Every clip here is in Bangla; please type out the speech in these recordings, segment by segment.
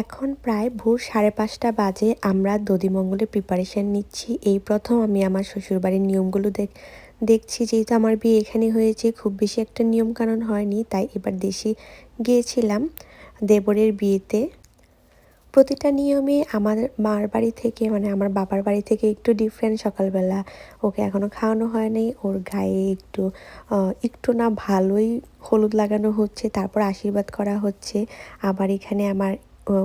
এখন প্রায় ভোর সাড়ে পাঁচটা বাজে, আমরা দধিমঙ্গলের প্রিপারেশান নিচ্ছি। এই প্রথম আমি আমার শ্বশুরবাড়ির নিয়মগুলো দেখ, দেখছি, যেহেতু আমার বিয়ে এখানে হয়েছে, খুব বেশি একটা নিয়মকানুন হয়নি, তাই এবার দেশে গিয়েছিলাম দেবরের বিয়েতে। প্রতিটা নিয়মে আমার মার বাড়ি থেকে মানে আমার বাবার বাড়ি থেকে একটু ডিফারেন্ট সকালবেলা। ওকে এখনও খাওয়ানো হয় নাই, ওর গায়ে একটু একটু না ভালোই হলুদ লাগানো হচ্ছে, তারপর আশীর্বাদ করা হচ্ছে। আবার এখানে আমার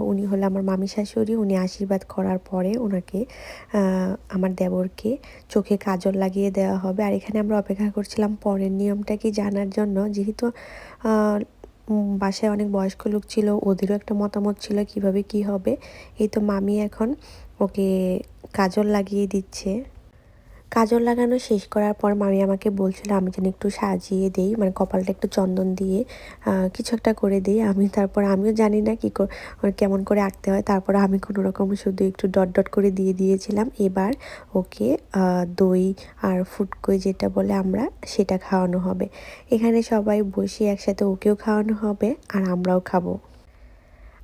উনি হলো আমার মামি শাশুড়ি। উনি আশীর্বাদ করার পরে ওনাকে আমার দেবরকে চোখে কাজল লাগিয়ে দেওয়া হবে। আর এখানে আমরা অপেক্ষা করছিলাম পরের নিয়মটা কি জানার জন্য। যেহেতু বাসায় অনেক বয়স্ক লোক ছিল, ওদেরও একটা মতামত ছিল কীভাবে কি হবে। এই তো মামি এখন ওকে কাজল লাগিয়ে দিচ্ছে। কাজল লাগানো শেষ করার পর মামি আমাকে বলছিল, আমি যেন একটু সাজিয়ে দেই মানে কপালটা একটু চন্দন দিয়ে কিছু একটা করে দিই। আমি তারপর, আমিও জানি না কী কেমন করে আঁকতে হয়। তারপর আমি কোনো রকম শুধু একটু ডট ডট করে দিয়ে দিয়েছিলাম। এবার ওকে দই আর ফুটকই যেটা বলে আমরা, সেটা খাওয়ানো হবে। এখানে সবাই বসে একসাথে ওকেও খাওয়ানো হবে আর আমরাও খাব।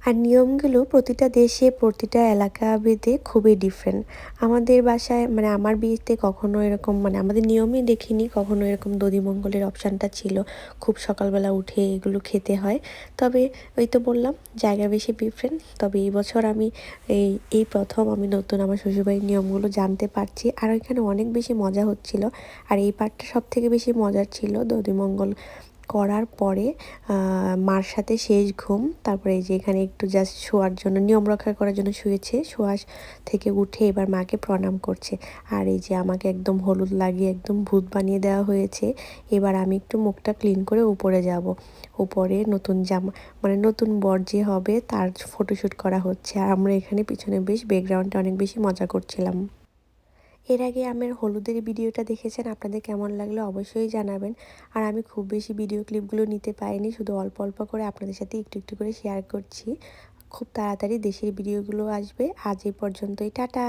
আর নিয়মগুলো প্রতিটা দেশে, প্রতিটা এলাকা ভেদে খুবই ডিফারেন্ট আমাদের বাসায় মানে আমার বিয়েতে কখনো এরকম মানে আমাদের নিয়মই দেখিনি কখনো এরকম দধিমঙ্গলের অপশানটা ছিল। খুব সকালবেলা উঠে এগুলো খেতে হয়। তবে ওই তো বললাম, জায়গা বেশি ডিফারেন্ট তবে এই বছর আমি এই এই প্রথম আমি নতুন আমার শ্বশুরবাড়ির নিয়মগুলো জানতে পারছি। আর এখানে অনেক বেশি মজা হচ্ছিল। আর এই পার্টটা সব থেকে বেশি মজার ছিল দধিমঙ্গল করার পরে মার সাথে শেষ ঘুম। তারপরে যে এখানে একটু জাস্ট শোয়ার জন্য, নিয়ম রক্ষা করার জন্য শুয়েছে। শোয়া থেকে উঠে এবার মাকে প্রণাম করছে। আর এই যে আমাকে একদম হলুদ লাগিয়ে, একদম ভূত বানিয়ে দেওয়া হয়েছে। এবার আমি একটু মুখটা ক্লিন করে উপরে যাব। উপরে নতুন জামা মানে নতুন বর যে হবে, তার ফটোশ্যুট করা হচ্ছে। আর আমরা এখানে পিছনে বেশ ব্যাকগ্রাউন্ডে অনেক বেশি মজা করছিলাম। এর আগে আমার হলুদের ভিডিওটা দেখেছেন? আপনাদের কেমন লাগল অবশ্যই জানাবেন। আর আমি খুব বেশি ভিডিও ক্লিপগুলো নিতে পাইনি শুধু অল্প অল্প করে আপনাদের সাথে একটু একটু করে শেয়ার করছি। খুব তাড়াতাড়ি দেশের ভিডিওগুলো আসবে। আজ এই পর্যন্তই, টাটা!